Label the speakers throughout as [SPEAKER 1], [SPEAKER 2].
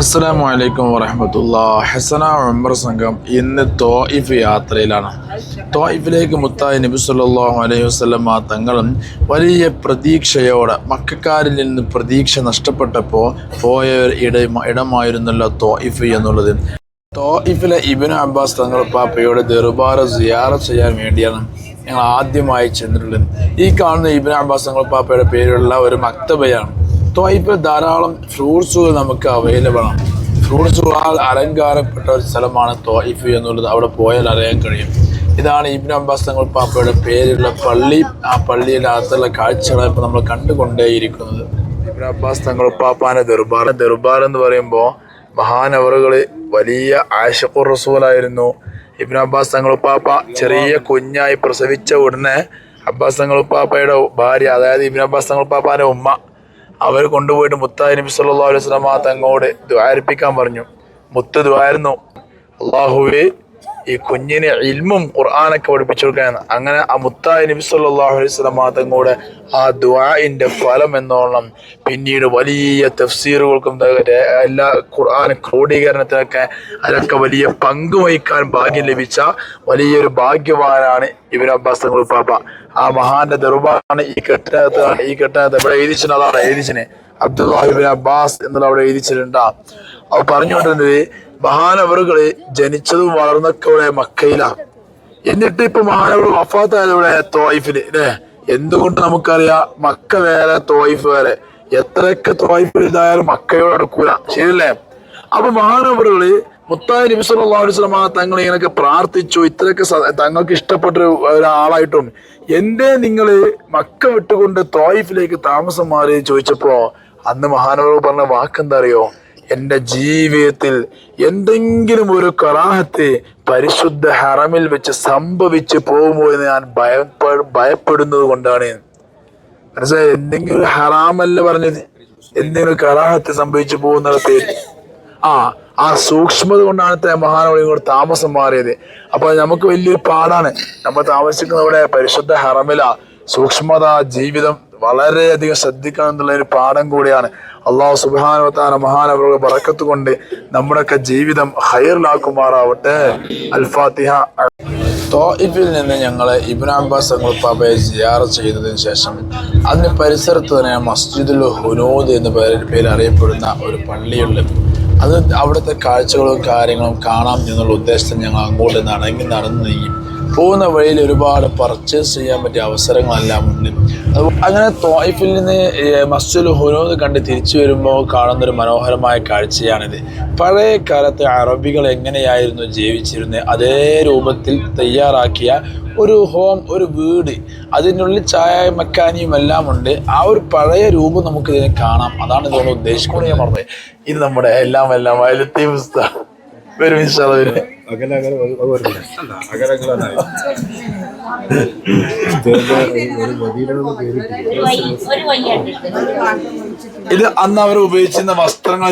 [SPEAKER 1] അസ്സലാമു അലൈക്കും വറഹമത്തുള്ള ഹസന ഉമർ സംഘം ഇന്ന് തോയിഫ് യാത്രയിലാണ്. തോയിഫിലേക്ക് മുത്തായി നബി സല്ലാഹു അലൈഹി വസ്ലമ തങ്ങളും വലിയ പ്രതീക്ഷയോടെ മക്കാരിൽ നിന്ന് പ്രതീക്ഷ നഷ്ടപ്പെട്ടപ്പോൾ പോയ ഇട ഇടമായിരുന്നല്ലോ തോയിഫ് എന്നുള്ളത്. തോയിഫിലെ ഇബിന് അബ്ബാസ് തങ്ങൾ പാപ്പയോട് ദർബാർ സിയാറ ചെയ്യാൻ വേണ്ടിയാണ് ഞങ്ങൾ ആദ്യമായി ചെന്നിട്ടുള്ളത്. ഈ കാണുന്ന ഇബിന് അബ്ബാസ് തങ്ങൾ പാപ്പയുടെ പേരിലുള്ള ഒരു മക്തബയാണ്. തോയിപ്പിൽ ധാരാളം ഫ്രൂട്ട്സുകൾ നമുക്ക് അവൈലബിൾ ആണ്. ഫ്രൂട്ട്സുകളാൽ അലങ്കാരപ്പെട്ട ഒരു സ്ഥലമാണ് തോയിഫ് എന്നുള്ളത്. അവിടെ പോയാൽ അറിയാൻ കഴിയും. ഇതാണ് ഇബ്നു അബ്ബാസ് തങ്ങൾ പാപ്പയുടെ പേരിലുള്ള പള്ളി. ആ പള്ളിയുടെ അകത്തുള്ള കാഴ്ചകളെ ഇപ്പോൾ നമ്മൾ കണ്ടുകൊണ്ടേയിരിക്കുന്നത്. ഇബ്നു അബ്ബാസ് തങ്ങൾ പാപ്പാന്റെ ദർബാർ. ദർബാർ എന്ന് പറയുമ്പോൾ മഹാനവറുകൾ വലിയ ആശക്കുർ റസൂലായിരുന്നു. ഇബ്നു അബ്ബാസ് തങ്ങൾ പാപ്പ ചെറിയ കുഞ്ഞായി പ്രസവിച്ച ഉടനെ അബ്ബാസ് തങ്ങൾ പാപ്പയുടെ ഭാര്യ അതായത് ഇബ്നു അബ്ബാസ് തങ്ങൾ പാപ്പാന്റെ ഉമ്മ അവർ കൊണ്ടുപോയിട്ട് മുത്തായി നബി സല്ലാ അലൈഹി വസല്ലമ തങ്ങോട് ദ്വാരിപ്പിക്കാൻ പറഞ്ഞു. മുത്ത് ദ്വാരുന്നു അള്ളാഹുവെ ഈ കുഞ്ഞിനെ ഇൽമും ഖുർആാനൊക്കെ പഠിപ്പിച്ചു കൊടുക്കാൻ അങ്ങനെ ആ മുത്തായി നബി സല്ലാഹു അലൈഹി വസല്ലമ തങ്ങോട് ആ ദ്വാഇന്റെ ഫലം എന്നോണം പിന്നീട് വലിയ തഫ്സീറുകൾക്കും എല്ലാ ഖുർആൻ ക്രോഡീകരണത്തിനൊക്കെ അതിലൊക്കെ വലിയ പങ്ക് വഹിക്കാൻ ഭാഗ്യം ലഭിച്ച വലിയൊരു ഭാഗ്യവാനാണ് ഇബിൻ അബ്ബാസ് തങ്ങൾ പാപ്പ ആ മഹാന്റെ ദർബാറാണ് ഈ കെട്ടിനകത്ത് ഈ കെട്ടിനകത്ത് ഇവിടെ എഴുതിച്ചിന് അതാണ് എഴുതിച്ചിന് അബ്ദുല്ലാഹിബിൻ അബ്ബാസ് എന്നുള്ള അവിടെ എഴുതിച്ചിട്ടുണ്ടാ അവ പറഞ്ഞുകൊണ്ടിരുന്നത് മഹാനവറുകൾ ജനിച്ചതും വളർന്നൊക്കെ ഇവിടെ മക്കയിലാണ് എന്നിട്ട് ഇപ്പൊ മഹാനവർ വഫാത്തായത് ഇവിടെ തോയിഫിൽ അല്ലേ? എന്തുകൊണ്ട് നമുക്കറിയാം? മക്ക വേറെ തോയിഫ് വേറെ. എത്രയൊക്കെ തോയിഫ് ഇതായാലും മക്കയോട് അടുക്കൂല. ശരിയല്ലേ? അപ്പൊ മഹാനവറുകൾ മുത്തായി നബി അലൈഹി വസല്ലമ തങ്ങൾ ഇങ്ങനെയൊക്കെ പ്രാർത്ഥിച്ചു. ഇത്രയൊക്കെ തങ്ങൾക്ക് ഇഷ്ടപ്പെട്ട ഒരു ഒരാളായിട്ടും എന്റെ നിങ്ങൾ മക്ക വിട്ടുകൊണ്ട് തോയിഫിലേക്ക് താമസം മാറി ചോദിച്ചപ്പോ അന്ന് മഹാനവർ പറഞ്ഞ വാക്കെന്താ അറിയോ എന്റെ ജീവിതത്തിൽ എന്തെങ്കിലും ഒരു കറാഹത്ത് പരിശുദ്ധ ഹറമിൽ വെച്ച് സംഭവിച്ചു പോകുമോ എന്ന് ഞാൻ ഭയപ്പെ ഭയപ്പെടുന്നത് കൊണ്ടാണ്. മനസ്സിലായി? എന്തെങ്കിലും ഹറാമല്ല പറഞ്ഞത് എന്തെങ്കിലും കറാഹത്ത് സംഭവിച്ചു പോകുന്ന ആ ആ സൂക്ഷ്മത കൊണ്ടാണ് ഇത്ര മഹാനവളി കൂടെ താമസം മാറിയത്. അപ്പൊ നമുക്ക് വലിയൊരു പാടാണ് നമ്മൾ താമസിക്കുന്ന ഇവിടെ പരിശുദ്ധ ഹറമില. സൂക്ഷ്മത ജീവിതം വളരെയധികം ശ്രദ്ധിക്കണം എന്നുള്ള ഒരു പാഠം കൂടിയാണ്. അള്ളാഹു സുബാനുവത്താന മഹാനവരുടെ ബറക്കത്ത് കൊണ്ട് നമ്മുടെയൊക്കെ ജീവിതം ഹൈറിലാക്കുമാറാവട്ടെ. അൽഫാത്തിഹ. തോയിഫിൽ നിന്ന് ഞങ്ങൾ ഇബിൻ അബ്ബാസ് തങ്ങൾ പാപ്പയെ സിയാറ ചെയ്തതിന് ശേഷം അതിന് പരിസരത്ത് തന്നെ മസ്ജിദുൽ ഹുനോദ് എന്ന പേരിൽ പേര് അറിയപ്പെടുന്ന ഒരു പള്ളിയുള്ളത് അത് അവിടുത്തെ കാഴ്ചകളും കാര്യങ്ങളും കാണാം എന്നുള്ള ഉദ്ദേശത്തിൽ ഞങ്ങൾ അങ്ങോട്ട് നടങ്ങി നടന്നു നീങ്ങി പോകുന്ന വഴിയിൽ ഒരുപാട് പർച്ചേസ് ചെയ്യാൻ പറ്റിയ അവസരങ്ങളെല്ലാം ഉണ്ട്. അങ്ങനെ തോയിഫിൽ നിന്ന് മസ്ജുൽ ഹുനോദ് കണ്ട് തിരിച്ചു വരുമ്പോൾ കാണുന്നൊരു മനോഹരമായ കാഴ്ചയാണിത്. പഴയ കാലത്തെ അറബികൾ എങ്ങനെയായിരുന്നു ജീവിച്ചിരുന്നത് അതേ രൂപത്തിൽ തയ്യാറാക്കിയ ഒരു ഹോം ഒരു വീട് അതിനുള്ളിൽ ചായ മെക്കാനിയും എല്ലാം ഉണ്ട്. ആ ഒരു പഴയ രൂപം നമുക്ക് ഇതിനെ കാണാം. അതാണ് ഇതുകൊണ്ട് ഉദ്ദേശിക്കുന്നത്. ഞാൻ പറഞ്ഞത് ഇത് നമ്മുടെ എല്ലാം എല്ലാം വയലത്തെ പുസ്തകം ഇൻഷാ വരും
[SPEAKER 2] അകലെ അകലെ
[SPEAKER 1] ഇത് അന്ന് അവർ ഉപയോഗിച്ചിരുന്ന വസ്ത്രങ്ങൾ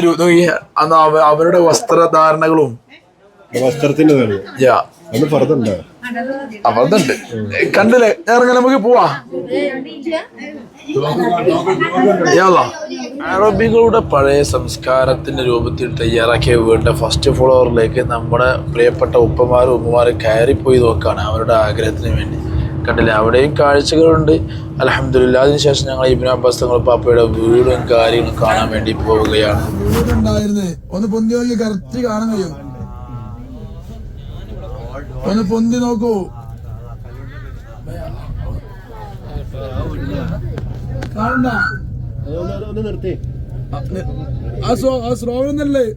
[SPEAKER 1] അന്ന് അവരുടെ വസ്ത്രധാരണകളും.
[SPEAKER 2] വസ്ത്രത്തിന്റെ ഫർദുണ്ടോ.
[SPEAKER 1] കണ്ടില്ലേ? ഇറങ്ങി നമുക്ക് പോവാ. അറബികളുടെ പഴയ സംസ്കാരത്തിന്റെ രൂപത്തിൽ തയ്യാറാക്കിയ വീടിന്റെ ഫസ്റ്റ് ഫ്ലോറിലേക്ക് നമ്മുടെ പ്രിയപ്പെട്ട ഉപ്പമാരും ഉമ്മമാരും കയറിപ്പോയി നോക്കുകയാണ് അവരുടെ ആഗ്രഹത്തിന് വേണ്ടി. കണ്ടില്ല? അവിടെയും കാഴ്ചകളുണ്ട്. അലഹമില്ല അതിനുശേഷം ഞങ്ങൾ ഇബിൻ അബ്ബാസ് തങ്ങൾ പാപ്പയുടെ വീടും കാര്യങ്ങളും കാണാൻ വേണ്ടി പോവുകയാണ്. ഒന്ന് ഒന്ന് പൊന്തി നോക്കൂ.
[SPEAKER 2] ഒന്ന് നിർത്തി.
[SPEAKER 1] ആ അവർ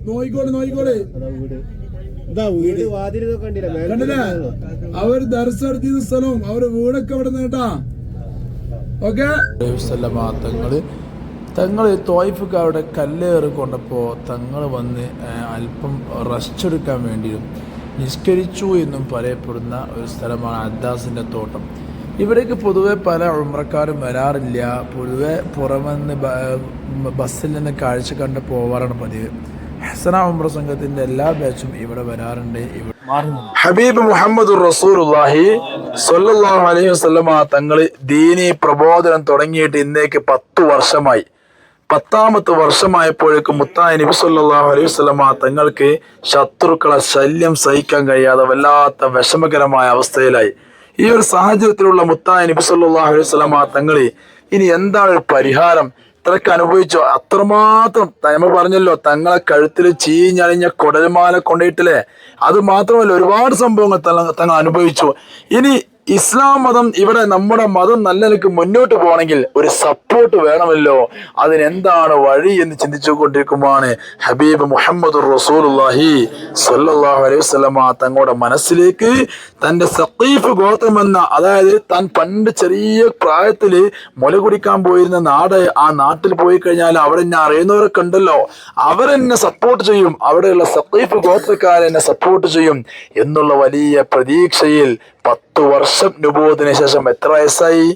[SPEAKER 1] നോയിക്കോളെ നോയിക്കോളെ.
[SPEAKER 2] വീട്. കണ്ടില്ല?
[SPEAKER 1] അവർ ദർശനത്തിയ സ്ഥലവും അവർ വീടൊക്കെ അവിടെ നേട്ടാ ഓക്കെ? തങ്ങൾ തങ്ങൾ തോയ്ഫക്ക് അവിടെ കല്ലേറ് കൊണ്ടപ്പോൾ തങ്ങൾ വന്ന് അല്പം റെസ്റ്റ് എടുക്കാൻ വേണ്ടിയും നിസ്കരിച്ചു എന്നും പറയപ്പെടുന്ന ഒരു സ്ഥലമാണ് അദ്ദാസിന്റെ തോട്ടം. ഇവിടേക്ക് പൊതുവെ പല ഉമ്രക്കാരും വരാറില്ല. പൊതുവെ പുറമെന്ന് ബസ്സിൽ നിന്ന് കാഴ്ച കണ്ട് പോവാറാണ് പതിവ്. ഹസന ഉമ്ര സംഘത്തിന്റെ എല്ലാ ബാച്ചും ഇവിടെ വരാറുണ്ട്. ഹബീബ് മുഹമ്മദ് റസൂലുള്ളാഹി സ്വല്ലല്ലാഹു അലൈഹി വസല്ലമ തങ്ങൾ ദീനി പ്രബോധനം തുടങ്ങിയിട്ട് ഇന്നേക്ക് പത്ത് വർഷമായി.
[SPEAKER 3] പത്താമത്തെ വർഷമായപ്പോഴേക്കും മുത്തായ നബി സല്ലല്ലാഹു അലൈഹി വസല്ലമ തങ്ങൾക്ക് ശത്രുക്കളെ ശല്യം സഹിക്കാൻ കഴിയാതെ വല്ലാത്ത വിഷമകരമായ അവസ്ഥയിലായി. ഈ ഒരു സാഹചര്യത്തിലുള്ള മുത്തായ നബി സല്ലല്ലാഹു അലൈഹി വസല്ലമ തങ്ങളെ ഇനി എന്താണ് ഒരു പരിഹാരം? ഇത്രക്ക് അനുഭവിച്ചോ? അത്രമാത്രം നമ്മൾ പറഞ്ഞല്ലോ തങ്ങളെ കഴുത്തിൽ ചീഞ്ഞളിഞ്ഞ കുടൽമാല കൊണ്ടിട്ടില്ലേ? അത് മാത്രമല്ല ഒരുപാട് സംഭവങ്ങൾ തങ്ങൾ അനുഭവിച്ചു. ഇനി ഇസ്ലാം മതം ഇവിടെ നമ്മുടെ മതം നല്ല നിലയ്ക്ക് മുന്നോട്ട് പോകണമെങ്കിൽ ഒരു സപ്പോർട്ട് വേണമല്ലോ. അതിനെന്താണ് വഴി എന്ന് ചിന്തിച്ചു കൊണ്ടിരിക്കുമ്പോഴാണ് ഹബീബ് മുഹമ്മദ് റസൂലുള്ളാഹി സല്ലാഹു അലൈഹി വസല്ലമ തങ്ങളുടെ മനസ്സിലേക്ക് തന്റെ സഖീഫ് ഗോത്രമെന്ന അതായത് താൻ പണ്ട് ചെറിയ പ്രായത്തിൽ മുല കുടിക്കാൻ പോയിരുന്ന നാട് ആ നാട്ടിൽ പോയി കഴിഞ്ഞാൽ അവിടെ എന്നെ അറിയുന്നവരൊക്കെ ഉണ്ടല്ലോ. അവരെന്നെ സപ്പോർട്ട് ചെയ്യും. അവിടെയുള്ള സഖീഫ് ഗോത്രക്കാരെന്നെ സപ്പോർട്ട് ചെയ്യും. എന്നുള്ള വലിയ പ്രതീക്ഷയിൽ പത്ത് വർഷം നുബോധത്തിന് ശേഷം എത്ര വയസ്സായി?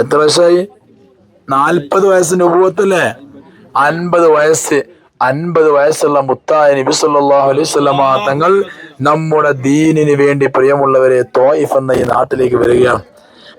[SPEAKER 3] എത്ര വയസ്സായി? നാൽപ്പത് വയസ്സ് നുബൂവത്തല്ലേ അൻപത് വയസ്സ്. അൻപത് വയസ്സുള്ള മുത്തായ നബി സല്ലാഹു അലൈഹി തങ്ങൾ നമ്മുടെ ദീനിന് വേണ്ടി പ്രിയമുള്ളവരെ തോയിഫ് എന്ന ഈ നാട്ടിലേക്ക് വരികയാണ്.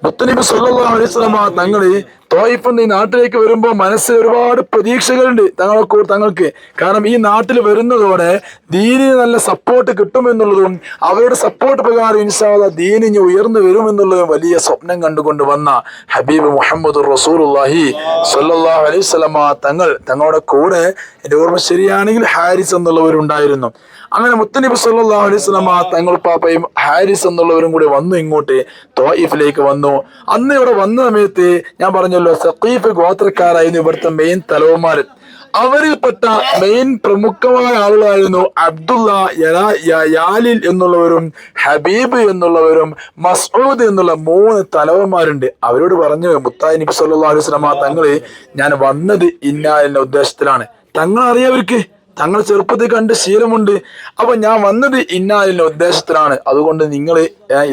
[SPEAKER 3] മുത്തനബി സല്ലാഹു അലൈഹി തങ്ങൾ എന്ന ഈ നാട്ടിലേക്ക് വരുമ്പോൾ മനസ്സിൽ ഒരുപാട് പ്രതീക്ഷകളുണ്ട് തങ്ങൾക്ക് തങ്ങൾക്ക്. കാരണം ഈ നാട്ടിൽ വരുന്നതോടെ ദീനിന് നല്ല സപ്പോർട്ട് കിട്ടുമെന്നുള്ളതും അവരുടെ സപ്പോർട്ട് പ്രകാരം ഇൻഷാദ ദീനിന് ഉയർന്നു വരുമെന്നുള്ളതും വലിയ സ്വപ്നം കണ്ടുകൊണ്ട് വന്ന ഹബീബ് മുഹമ്മദ് റസൂലുള്ളാഹി സല്ലല്ലാഹു അലൈഹി വസല്ലമ തങ്ങൾ തങ്ങളുടെ കൂടെ എന്റെ ഓർമ്മ ശരിയാണെങ്കിൽ ഹാരിസ് എന്നുള്ളവരുണ്ടായിരുന്നു. അങ്ങനെ മുത്തനബി സല്ലാ അലൈഹി സ്വലമ തങ്ങൾ പാപ്പയും ഹാരിസ് എന്നുള്ളവരും കൂടി വന്നു ഇങ്ങോട്ട് തോയിഫിലേക്ക് വന്നു. അന്ന് ഇവിടെ വന്ന സമയത്ത് ഞാൻ പറഞ്ഞല്ലോ സഖീഫ് ഗോത്രക്കാരായിരുന്നു ഇവിടുത്തെ മെയിൻ തലവന്മാരൻ അവരിൽപ്പെട്ട മെയിൻ പ്രമുഖമായ ആളുകളായിരുന്നു അബ്ദുള്ള എന്നുള്ളവരും ഹബീബ് എന്നുള്ളവരും മസ്ഊദ് എന്നുള്ള മൂന്ന് തലവന്മാരുണ്ട്. അവരോട് പറഞ്ഞു മുത്തായി നബി സല്ലല്ലാഹു അലൈഹി വസല്ലം തങ്ങളെ ഞാൻ വന്നത് ഇന്ന എന്ന ഉദ്ദേശത്തിലാണ്. തങ്ങൾ അറിയാവർക്ക് തങ്ങൾ ചെറുപ്പത്തിൽ കണ്ട് ശീലമുണ്ട്. അപ്പൊ ഞാൻ വന്നത് ഇന്നാലിന്റെ ഉദ്ദേശത്തിലാണ്. അതുകൊണ്ട് നിങ്ങൾ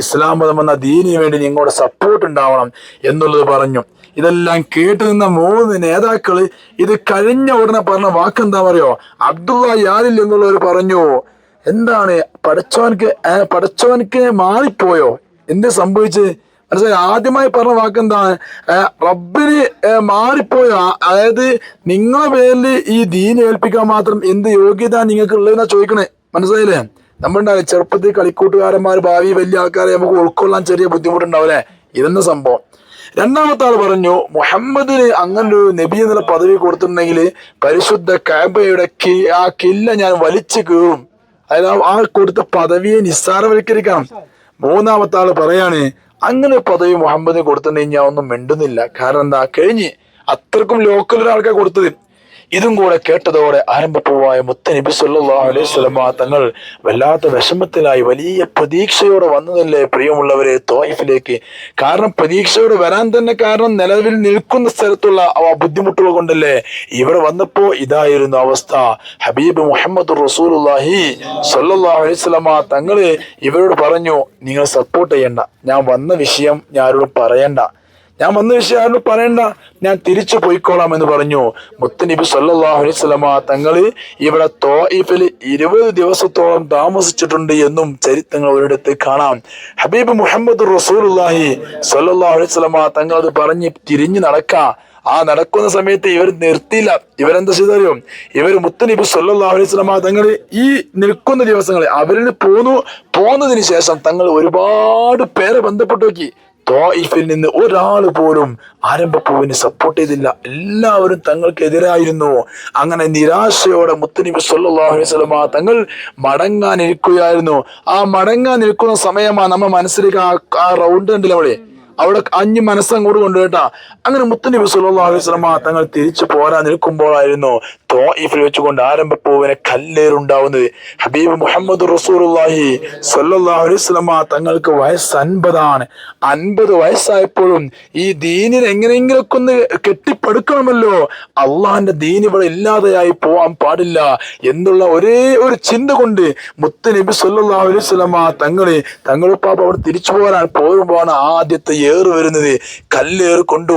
[SPEAKER 3] ഇസ്ലാം മതം എന്ന ദീനിന് വേണ്ടി നിങ്ങളുടെ സപ്പോർട്ട് ഉണ്ടാവണം എന്നുള്ളത് പറഞ്ഞു. ഇതെല്ലാം കേട്ടു നിന്ന മൂന്ന് നേതാക്കൾ ഇത് കഴിഞ്ഞ ഉടനെ പറഞ്ഞ വാക്കെന്താ പറയോ അബ്ദുള്ള യാലിൽ എന്നുള്ളവർ പറഞ്ഞു എന്താണ് പഠിച്ചവനക്ക് പഠിച്ചവനക്ക് മാറിപ്പോയോ? എന്ത് സംഭവിച്ചത് മനസ്സിലായി? ആദ്യമായി പറഞ്ഞ വാക്ക് എന്താണ് റബ്ബിന് മാറിപ്പോയ അതായത് നിങ്ങളെ പേരിൽ ഈ ദീൻ ഏൽപ്പിക്കാൻ മാത്രം എന്ത് യോഗ്യത നിങ്ങൾക്ക് ഉള്ളതെന്നാ ചോദിക്കണേ? മനസ്സിലായില്ലേ? നമ്മളുണ്ടാവില്ല ചെറുപ്പത്തിൽ കളിക്കൂട്ടുകാരന്മാർ ഭാവി വലിയ ആൾക്കാരെ നമുക്ക് ഉൾക്കൊള്ളാൻ ചെറിയ ബുദ്ധിമുട്ടുണ്ടാവില്ലേ? ഇതെന്ന സംഭവം? രണ്ടാമത്തെ ആൾ പറഞ്ഞു മുഹമ്മദിന് അങ്ങനെ ഒരു നബി എന്നുള്ള പദവി കൊടുത്തിട്ടുണ്ടെങ്കിൽ പരിശുദ്ധ കാബയുടെ കി- ആ കില്ല ഞാൻ വലിച്ചു കീറും. അതായത് ആ- കൊടുത്ത പദവിയെ നിസ്സാരവൽക്കരിക്കണം. മൂന്നാമത്തെ ആൾ പറയാണ് അങ്ങനെ പദവി മുഹമ്മദിന് കൊടുത്തിട്ടുണ്ടെങ്കിൽ ഞാൻ ഒന്നും മിണ്ടുന്നില്ല. കാരണം എന്താ കഴിഞ്ഞ് അത്രക്കും ലോക്കൽ ഒരാൾക്കാ കൊടുത്തത്. ഇതും കൂടെ കേട്ടതോടെ ആരംഭപ്പൂവായ മുത്ത നബി സല്ലല്ലാഹു അലൈഹി വസല്ലമ തങ്ങൾ വല്ലാത്ത വിഷമത്തിലായി വലിയ പ്രതീക്ഷയോടെ വന്നതല്ലേ പ്രിയമുള്ളവരെ തോയിഫിലേക്ക്. കാരണം പ്രതീക്ഷയോടെ വരാൻ തന്നെ കാരണം നിലവിൽ നിൽക്കുന്ന സ്ഥലത്തുള്ള ആ ബുദ്ധിമുട്ടുകൾ കൊണ്ടല്ലേ ഇവിടെ വന്നപ്പോ ഇതായിരുന്നു അവസ്ഥ. ഹബീബ് മുഹമ്മദ് റസൂലുള്ളാഹി സല്ലല്ലാഹു അലൈഹി വസല്ലമ തങ്ങൾ ഇവരോട് പറഞ്ഞു നിങ്ങൾ സപ്പോർട്ട് ചെയ്യണ്ട. ഞാൻ വന്ന വിഷയം ഞാൻ പറയണ്ട. ഞാൻ വന്ന വിഷയം പറയണ്ട. ഞാൻ തിരിച്ചു പോയിക്കോളാം എന്ന് പറഞ്ഞു. മുത്തനബി സല്ലാഹു അലൈഹി വസല്ലമ തങ്ങൾ ഇവിടെ തോയിഫിൽ ഇരുപത് ദിവസത്തോളം താമസിച്ചിട്ടുണ്ട് എന്നും ചരിത്രങ്ങൾ ഒരിടത്ത് കാണാം. ഹബീബ് മുഹമ്മദ് റസൂലുള്ളാഹി സല്ലല്ലാഹു അലൈഹി വസല്ലമ തങ്ങൾ അത് പറഞ്ഞ് തിരിഞ്ഞു നടക്കാം. ആ നടക്കുന്ന സമയത്ത് ഇവർ നിർത്തിയില്ല. ഇവരെന്താ ചെയ്തറിയോ? ഇവർ മുത്തനബി സല്ലാഹു അലൈഹി വസല്ലമ തങ്ങൾ ഈ നിൽക്കുന്ന ദിവസങ്ങളിൽ അവരിൽ പോന്നു. പോന്നതിന് ശേഷം തങ്ങൾ ഒരുപാട് പേരെ ബന്ധപ്പെട്ടു നോക്കി. തോയിഫിൽ നിന്ന് ഒരാൾ പോലും ആരംഭപ്പൂവിന് സപ്പോർട്ട് ചെയ്തില്ല. എല്ലാവരും തങ്ങൾക്കെതിരായിരുന്നു. അങ്ങനെ നിരാശയോടെ മുത്തനബി സല്ലല്ലാഹു അലൈഹി വസല്ലമ തങ്ങൾ മടങ്ങാൻ ഇരിക്കുകയായിരുന്നു ആ മടങ്ങാൻ നിൽക്കുന്ന സമയമാണ് നമ്മൾ മനസ്സിലേക്ക് ആ ആ റൗണ്ട് ഉണ്ടല്ലോ നമ്മളെ അവിടെ അഞ്ഞ് മനസ്സങ്ങോട് കൊണ്ടു കേട്ടാ. അങ്ങനെ മുത്തനബി സല്ലല്ലാഹു അലൈഹി വസല്ലമ തങ്ങൾ തിരിച്ചു പോരാൻ നിൽക്കുമ്പോഴായിരുന്നു തോയിഫിൽ വെച്ചുകൊണ്ട് ആരംഭപ്പൂവിനെ കല്ലേറുണ്ടാവുന്നത്. ഹബീബ് മുഹമ്മദ് റസൂലുള്ളാഹി സല്ലല്ലാഹു അലൈഹി വസല്ലമ തങ്ങൾക്ക് വയസ്സ് അൻപതാണ് അൻപത് വയസ്സായപ്പോഴും ഈ ദീനിനെ എങ്ങനെയെങ്കിലൊക്കെ ഒന്ന് കെട്ടിപ്പടുക്കണമല്ലോ. അള്ളാഹിന്റെ ദീൻ ഇവിടെ ഇല്ലാതെയായി പോവാൻ പാടില്ല എന്നുള്ള ഒരേ ഒരു ചിന്ത കൊണ്ട് മുത്തു നബി സല്ലല്ലാഹു അലൈഹി വസല്ലമ തങ്ങളെ തങ്ങളുപ്പാപ്പ അവിടെ തിരിച്ചു പോരാൻ പോകുമ്പോഴാണ് ആദ്യത്തെ ഏറ് വരുന്നത്. കല്ലേറ് കൊണ്ടു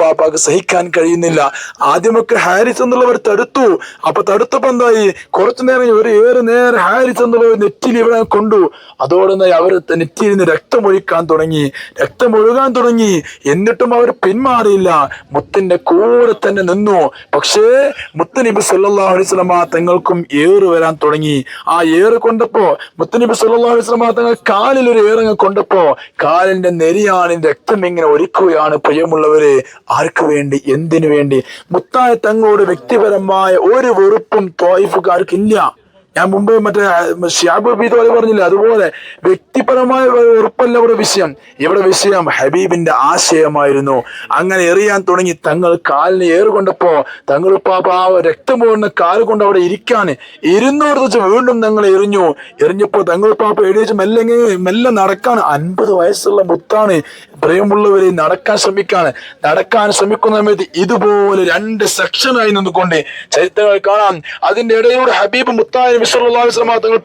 [SPEAKER 3] പാപ്പാക്ക് സഹിക്കാൻ കഴിയുന്നില്ല. ആദ്യമൊക്കെ ഹാരിസ് എന്നുള്ളവർ തടുത്തു. അപ്പൊ തടുത്തപ്പോ എന്തായി? കുറച്ചു നേരം ഒരു ഏറെ നേരെ ഹാരിസ് എന്നുള്ളവർ നെറ്റിൽ ഇവിടെ കൊണ്ടു. അതോടെ അവർ നെറ്റിയിൽ നിന്ന് രക്തമൊഴിക്കാൻ തുടങ്ങി. രക്തമൊഴുകാൻ തുടങ്ങി. എന്നിട്ടും അവർ പിന്മാറിയില്ല. മുത്തിന്റെ കൂടെ തന്നെ നിന്നു. പക്ഷേ മുത്തനബി സല്ലാ അലൈഹി വസല്ലമ തങ്ങൾക്കും ഏറ് വരാൻ തുടങ്ങി. ആ ഏറ് കൊണ്ടപ്പോ മുത്തനബി സല്ലാ അലൈഹി വസല്ലമ തങ്ങൾ കാലിൽ ഒരു ഏറങ്ങ് കൊണ്ടപ്പോ കാലിന്റെ നെരിയാണ് രക്തം ഇങ്ങനെ ഒരുക്കുകയാണ്. പ്രിയമുള്ളവരെ ആർക്കു വേണ്ടി? എന്തിനു വേണ്ടി? മുത്തായ തങ്ങളോട് വ്യക്തിപരമായ ഒരു വെറുപ്പും തോയിഫുകാർക്കില്ല. ഞാൻ മുമ്പ് മറ്റേ ഷിയാബ് ബീതോലെ പറഞ്ഞില്ല? അതുപോലെ വ്യക്തിപരമായ ഉറപ്പല്ല ഇവിടെ വിഷയം. ഇവിടെ വിഷയം ഹബീബിന്റെ ആശയമായിരുന്നു. അങ്ങനെ എറിയാൻ തുടങ്ങി തങ്ങൾ കാലിന് ഏറുകൊണ്ടപ്പോ തങ്ങൾ പാപ്പ രക്തം പോകുന്ന കാൽ കൊണ്ട് അവിടെ ഇരിക്കാൻ ഇരുന്നോട് വെച്ച് വീണ്ടും തങ്ങൾ എറിഞ്ഞു. എറിഞ്ഞപ്പോ തങ്ങൾ പാപ്പ എഴുതിച്ച് മെല്ലെ മെല്ലെ നടക്കാൻ അൻപത് വയസ്സുള്ള മുത്താണ്. പ്രിയമുള്ളവരെ നടക്കാൻ ശ്രമിക്കാണ്. നടക്കാൻ ശ്രമിക്കുന്ന സമയത്ത് ഇതുപോലെ രണ്ട് സെക്ഷനായി നിന്നുകൊണ്ട് ചരിത്രങ്ങൾ കാണാം. അതിന്റെ ഇടയിലൂടെ ഹബീബ് മുത്തായ നബി സല്ലല്ലാഹു അലൈഹി വസല്ലമ തങ്ങൾ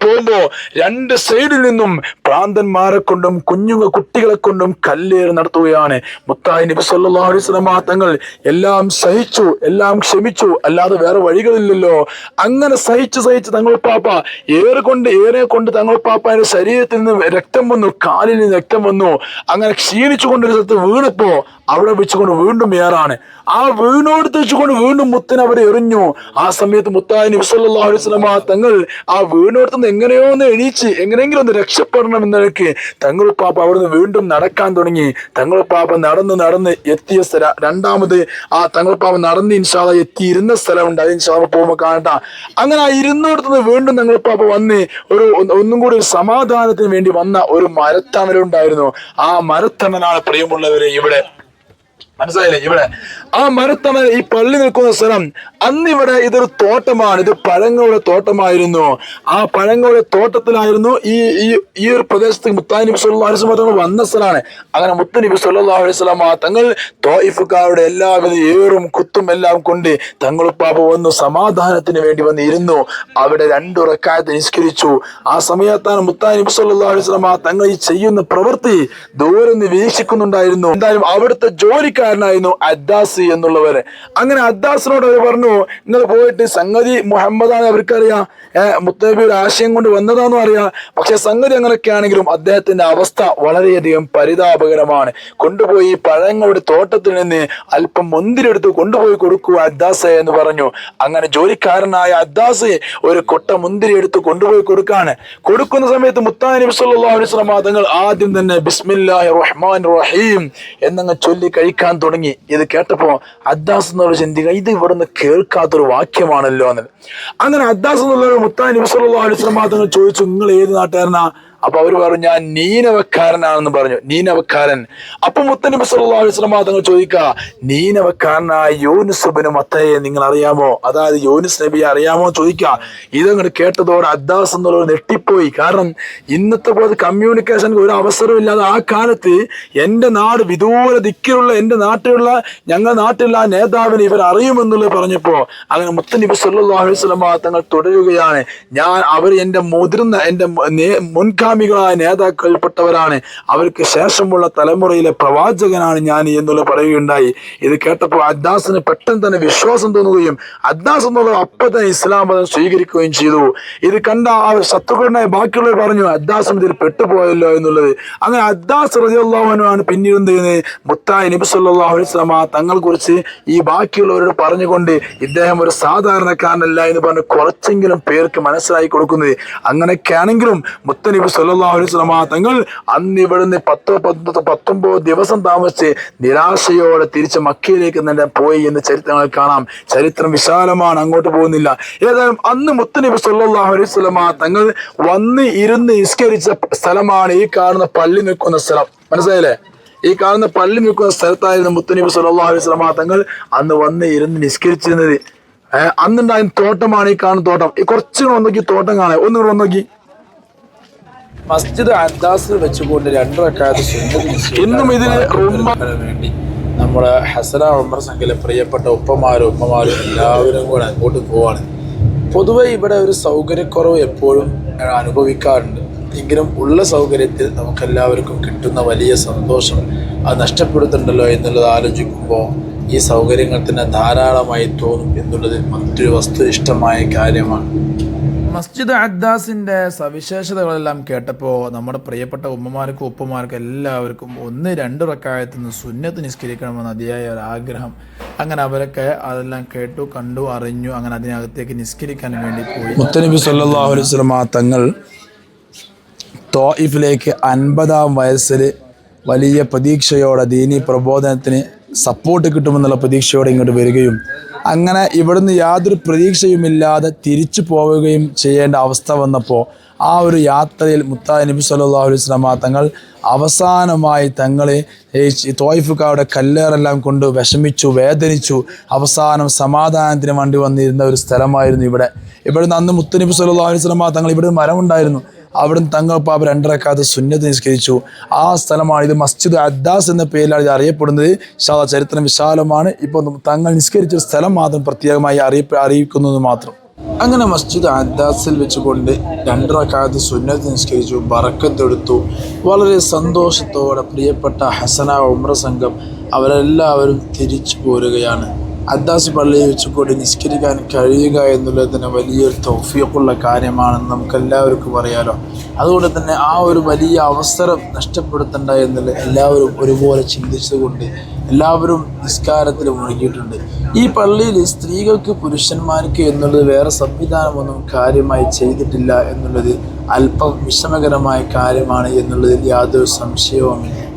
[SPEAKER 3] രണ്ട് സൈഡിൽ നിന്നും പ്രാന്തന്മാരെ കൊണ്ടും കുഞ്ഞുങ്ങ കുട്ടികളെ കൊണ്ടും കല്ലേറ് നടത്തുകയാണ്. മുത്തായി നബി വസല്ലമ തങ്ങൾ എല്ലാം സഹിച്ചു എല്ലാം ക്ഷമിച്ചു. അല്ലാതെ വേറെ വഴികളില്ലല്ലോ. അങ്ങനെ സഹിച്ച് സഹിച്ച് തങ്ങൾ പാപ്പ ഏറെ കൊണ്ട് ഏറെ കൊണ്ട് തങ്ങൾ പാപ്പാന്റെ ശരീരത്തിൽ നിന്ന് രക്തം വന്നു കാലിൽ നിന്ന് രക്തം വന്നു. അങ്ങനെ ക്ഷീണിച്ചു കൊണ്ടൊരു സ്ഥലത്ത് വീണപ്പോ അവിടെ വെച്ചുകൊണ്ട് വീണ്ടും ഏറാണ്. ആ വീണോടുത്ത് വെച്ചുകൊണ്ട് വീണ്ടും മുത്തിന് അവരെ എറിഞ്ഞു. ആ സമയത്ത് മുത്തായി നബി വസല്ലമ തങ്ങൾ ആ വീണോടത്തു നിന്ന് എങ്ങനെയോ ഒന്ന് എണീച്ച് എങ്ങനെയെങ്കിലും ഒന്ന് രക്ഷപ്പെടണം എന്നൊക്കെ തങ്ങളുടെ പാപ്പ അവിടുന്ന് വീണ്ടും നടക്കാൻ തുടങ്ങി. തങ്ങളുടെ പാപ്പ നടന്ന് നടന്ന് എത്തിയ സ്ഥലം രണ്ടാമത് ആ തങ്ങളുടെ പാപ്പ നടന്ന് ഇൻഷാദ എത്തിയിരുന്ന സ്ഥലമുണ്ട്. അത് ഇൻഷാദ പോകുമ്പോൾ കാണട്ട അങ്ങനെ ആ ഇരുന്നോടത്തുനിന്ന് വീണ്ടും തങ്ങളുടെ പാപ്പ വന്ന് ഒരു ഒന്നും കൂടി ഒരു സമാധാനത്തിന് വേണ്ടി വന്ന ഒരു മരത്തണലുണ്ടായിരുന്നു. ആ മരത്തണലാണ് പ്രിയമുള്ളവരെ ഇവിടെ മനസ്സിലായില്ലേ? ഇവിടെ ആ മരത്തണൽ ഈ പള്ളി നിൽക്കുന്ന സ്ഥലം അന്ന് ഇവിടെ ഇതൊരു തോട്ടമാണ്. ഇത് പഴങ്ങളുടെ തോട്ടമായിരുന്നു. ആ പഴങ്ങളുടെ തോട്ടത്തിലായിരുന്നു ഈ ഈ ഈ ഒരു പ്രദേശത്ത് മുത്താൻ നബി വസല്ലം തങ്ങൾ വന്ന സ്ഥലമാണ്. അങ്ങനെ മുത്ത നബി സല്ലല്ലാഹു അലൈഹി വസല്ലം തങ്ങൾ തോയിഫുക്കാരുടെ എല്ലാവിധ ഏറും കുത്തും എല്ലാം കൊണ്ട് തങ്ങളുപ്പാപ്പ വന്നു സമാധാനത്തിന് വേണ്ടി വന്നിരുന്നു. അവിടെ രണ്ടു റക്കായത്ത് നിസ്കരിച്ചു. ആ സമയത്താണ് മുത്താൻ നബി അലൈഹി വസല്ലം തങ്ങൾ ഈ ചെയ്യുന്ന പ്രവൃത്തി ദൂരം വീക്ഷിക്കുന്നുണ്ടായിരുന്നു. എന്തായാലും അവിടുത്തെ ജോലിക്കാരനായിരുന്നു അദ്ദാസ് എന്നുള്ളവര്. അങ്ങനെ അദ്ദാസിനോട് അവർ പറഞ്ഞു നിങ്ങൾ പോയിട്ട് സംഗതി മുഹമ്മദാണ് അവർക്കറിയാം. മുത്തബി ഒരു ആശയം കൊണ്ട് വന്നതാന്ന് അറിയാം. പക്ഷെ സംഗതി അങ്ങനെയൊക്കെ ആണെങ്കിലും അദ്ദേഹത്തിന്റെ അവസ്ഥ വളരെയധികം പരിതാപകരമാണ്. കൊണ്ടുപോയി പഴങ്ങളുടെ തോട്ടത്തിൽ നിന്ന് അല്പം മുന്തിരെടുത്ത് കൊണ്ടുപോയി കൊടുക്കുക അദ്ദാസ എന്ന് പറഞ്ഞു. അങ്ങനെ ജോലിക്കാരനായ അദ്ദാസ് ഒരു കൊട്ട മുന്തിരി എടുത്ത് കൊണ്ടുപോയി കൊടുക്കാണ്. കൊടുക്കുന്ന സമയത്ത് മുത്താൻ സല്ലല്ലാഹു അലൈഹി വസല്ലം തങ്ങൾ ആദ്യം തന്നെ ബിസ്മില്ലാഹി റഹ്മാൻ റഹീം എന്നങ്ങ് ചൊല്ലി കഴിക്കാൻ തുടങ്ങി. ഇത് കേട്ടപ്പോൾ അദ്ദാസ് എന്നുള്ള ചിന്തിക്കുക ഇത് ഇവിടുന്ന് കേൾക്കാത്തൊരു വാക്യമാണല്ലോ എന്ന്. അങ്ങനെ അദ്ദാസ് എന്നുള്ള മുത്താൻ സല്ലല്ലാഹു അലൈഹി വസല്ലം ചോദിച്ചു നിങ്ങൾ ഏത് നാട്ടുകാരനാ? അപ്പൊ അവർ പറഞ്ഞു ഞാൻ നീനവക്കാരനാണെന്ന് പറഞ്ഞു. നീനവക്കാരൻ. അപ്പൊ മുത്തനബി സല്ലല്ലാഹു അലൈഹി വസല്ലം തങ്ങൾ ചോദിക്ക നീനവക്കാരനായ യൂനുസുബിന് മത്തയെ നിങ്ങൾ അറിയാമോ? അതായത് യോനുസ് നബിയെ അറിയാമോ ചോദിക്കുക ഇതങ്ങോട്ട് കേട്ടതോടെ അദ്ദാസ് എന്നുള്ളത് നെട്ടിപ്പോയി കാരണം ഇന്നത്തെ പോലെ കമ്മ്യൂണിക്കേഷൻ ഒരു അവസരം ഇല്ലാതെ ആ കാലത്ത് എന്റെ നാട് വിദൂര ദിക്കിലുള്ള എന്റെ നാട്ടിലുള്ള ഞങ്ങളുടെ നാട്ടിലുള്ള ആ നേതാവിനെ ഇവർ അറിയുമെന്നുള്ളത് പറഞ്ഞപ്പോ അങ്ങനെ മുത്തനബി സല്ലല്ലാഹു അലൈഹി വസല്ലം തങ്ങൾ തുടരുകയാണ്. ഞാൻ അവർ എന്റെ മുതിർന്ന എന്റെ നേ- മുൻഗാമികളായ നേതാക്കൾപ്പെട്ടവരാണ്. അവർക്ക് ശേഷമുള്ള തലമുറയിലെ പ്രവാചകനാണ് ഞാൻ എന്നുള്ള പറയുകയുണ്ടായി. ഇത് കേട്ടപ്പോൾ അദ്ദാസിന് പെട്ടെന്ന് തന്നെ വിശ്വാസം തോന്നുകയും അദ്ദാസ് എന്നുള്ള അപ്പൊ തന്നെ ഇസ്ലാം മതം സ്വീകരിക്കുകയും ചെയ്തു. ഇത് കണ്ട ആ ശത്രുക്കളുടെ ബാക്കിയുള്ളവർ പറഞ്ഞു അദ്ദാസും ഇതിൽ പെട്ടുപോയല്ലോ എന്നുള്ളത്. അങ്ങനെ അദ്ദാസ് റജിയുള്ളവനുമാണ് പിന്നീട് എന്ത് മുത്തായി നബി സല്ലാഹു അലൈഹി ആ തങ്ങൾ കുറിച്ച് ഈ ബാക്കിയുള്ളവരോട് പറഞ്ഞുകൊണ്ട് ഇദ്ദേഹം ഒരു സാധാരണക്കാരനല്ല എന്ന് പറഞ്ഞ് കുറച്ചെങ്കിലും പേർക്ക് മനസ്സിലാക്കി കൊടുക്കുന്നത്. അങ്ങനെയൊക്കെയാണെങ്കിലും മുത്തനബി വസല്ലമ തങ്ങൾ അന്ന് ഇവിടുന്ന് പത്തോ പത്ത് പത്തൊമ്പത് ദിവസം താമസിച്ച് നിരാശയോടെ തിരിച്ച് മക്കയിലേക്ക് തന്നെ പോയി എന്ന് ചരിത്രങ്ങൾ കാണാം. ചരിത്രം വിശാലമാണ് അങ്ങോട്ട് പോകുന്നില്ല. ഏതായാലും അന്ന് മുത്തനബി സല്ലല്ലാഹു അലൈഹി തങ്ങൾ വന്ന് ഇരുന്ന് നിസ്കരിച്ച സ്ഥലമാണ് ഈ കാണുന്ന പള്ളി നിൽക്കുന്ന സ്ഥലം. മനസ്സിലായില്ലേ? ഈ കാണുന്ന പള്ളി നിൽക്കുന്ന സ്ഥലത്തായിരുന്നു മുത്തനബി സല്ലല്ലാഹു അലൈഹി തങ്ങൾ അന്ന് വന്ന് ഇരുന്ന് നിസ്കരിച്ചിരുന്നത്. അന്നുണ്ടായ തോട്ടമാണ് ഈ കാണുന്ന തോട്ടം. ഈ കുറച്ചുകൂടെ ഒന്നോക്കി തോട്ടം കാണാൻ ഒന്നുകൂടെ ഒന്നോക്കി മസ്ജിദ് അദ്ദാസിൽ വെച്ചുകൊണ്ട് രണ്ടരക്കാലത്ത് ഇന്നും ഇതിന് വേണ്ടി നമ്മുടെ ഹസന ഉമർ സംഖ്യയിലെ പ്രിയപ്പെട്ട ഉപ്പമാരും ഉമ്മമാരും എല്ലാവരും കൂടെ അങ്ങോട്ട് പോവാണ്. പൊതുവെ ഇവിടെ ഒരു സൗകര്യക്കുറവ് എപ്പോഴും അനുഭവിക്കാറുണ്ട്. എങ്കിലും ഉള്ള സൗകര്യത്തിൽ നമുക്കെല്ലാവർക്കും കിട്ടുന്ന വലിയ സന്തോഷം. അത് നഷ്ടപ്പെടുത്തുന്നുണ്ടല്ലോ എന്നുള്ളത് ആലോചിക്കുമ്പോൾ
[SPEAKER 1] ഈ സൗകര്യങ്ങൾ തന്നെ ധാരാളമായി തോന്നും എന്നുള്ളത് മറ്റൊരു വസ്തുനിഷ്ഠമായ കാര്യമാണ്. മസ്ജിദ് അദ്ദാസിന്റെ സവിശേഷതകളെല്ലാം കേട്ടപ്പോൾ നമ്മുടെ പ്രിയപ്പെട്ട ഉമ്മമാർക്കും ഉപ്പമാർക്കും എല്ലാവർക്കും ഒന്ന് രണ്ട് റക്കായത്തു നിന്ന് സുന്നത്ത് നിസ്കരിക്കണമെന്ന് അതിയായ ഒരു ആഗ്രഹം. അങ്ങനെ അവരൊക്കെ അതെല്ലാം കേട്ടു കണ്ടു അറിഞ്ഞു അങ്ങനെ അതിനകത്തേക്ക് നിസ്കരിക്കാൻ വേണ്ടി പോയി. മുത്തനബി സല്ലാഹു അലൈഹി സ്വലമ തങ്ങൾ തോയിഫിലേക്ക് അൻപതാം വയസ്സിൽ വലിയ പ്രതീക്ഷയോടെ ദീനി പ്രബോധനത്തിന് സപ്പോർട്ട് കിട്ടുമെന്നുള്ള പ്രതീക്ഷയോടെ ഇങ്ങോട്ട് വരികയും അങ്ങനെ ഇവിടുന്ന് യാതൊരു പ്രതീക്ഷയുമില്ലാതെ തിരിച്ചു പോവുകയും ചെയ്യേണ്ട അവസ്ഥ വന്നപ്പോൾ ആ ഒരു യാത്രയിൽ മുത്തായ നബി സല്ലല്ലാഹു അലൈഹി വസല്ലമ തങ്ങൾ അവസാനമായി തങ്ങളെ തോയിഫുക്കാരുടെ കല്ലേറെല്ലാം കൊണ്ട് വിഷമിച്ചു വേദനിച്ചു. അവസാനം സമാധാനത്തിന് വേണ്ടി വന്നിരുന്ന ഒരു സ്ഥലമായിരുന്നു ഇവിടെ. ഇവിടുന്ന് അന്ന് മുത്തനബി സല്ലല്ലാഹു അലൈഹി വസല്ലമ തങ്ങൾ ഇവിടെ മരമുണ്ടായിരുന്നു. അവിടുന്ന് തങ്ങൾ പാപ രണ്ടരക്കാലത്ത് സുന്നത്ത് നിസ്കരിച്ചു. ആ സ്ഥലമാണ് ഇത് മസ്ജിദ് അദ്ദാസ് എന്ന പേരിലാണ് ഇത് അറിയപ്പെടുന്നത്. ശാ ചരിത്രം വിശാലമാണ്. ഇപ്പോൾ തങ്ങൾ നിസ്കരിച്ച സ്ഥലം മാത്രം പ്രത്യേകമായി അറിയപ്പെ അറിയിക്കുന്നത് മാത്രം. അങ്ങനെ മസ്ജിദ് അദ്ദാസിൽ വെച്ചുകൊണ്ട് രണ്ടരക്കാലത്ത് സുന്നത്ത് നിസ്കരിച്ചു ബറക്കത്തെടുത്തു വളരെ സന്തോഷത്തോടെ പ്രിയപ്പെട്ട ഹസന ഉമ്ര സംഘം അവരെല്ലാവരും തിരിച്ചു പോരുകയാണ്. അദ്ദാസ് പള്ളിയിൽ വെച്ച് കൂടി നിസ്കരിക്കാൻ കഴിയുക എന്നുള്ളത് തന്നെ വലിയൊരു തൗഫീഖുള്ള കാര്യമാണെന്ന് നമുക്ക് എല്ലാവർക്കും അറിയാലോ. അതുകൊണ്ട് തന്നെ ആ ഒരു വലിയ അവസരം നഷ്ടപ്പെടുത്തണ്ട എന്നുള്ള എല്ലാവരും ഒരുപോലെ ചിന്തിച്ചുകൊണ്ട് എല്ലാവരും നിസ്കാരത്തിൽ മുഴുകിയിട്ടുണ്ട്. ഈ പള്ളിയിൽ സ്ത്രീകൾക്ക് പുരുഷന്മാർക്ക് എന്നുള്ളത് വേറെ സംവിധാനമൊന്നും കാര്യമായി ചെയ്തിട്ടില്ല എന്നുള്ളത് അല്പം വിഷമകരമായ കാര്യമാണ് എന്നുള്ളതിൽ യാതൊരു സംശയവുമില്ല.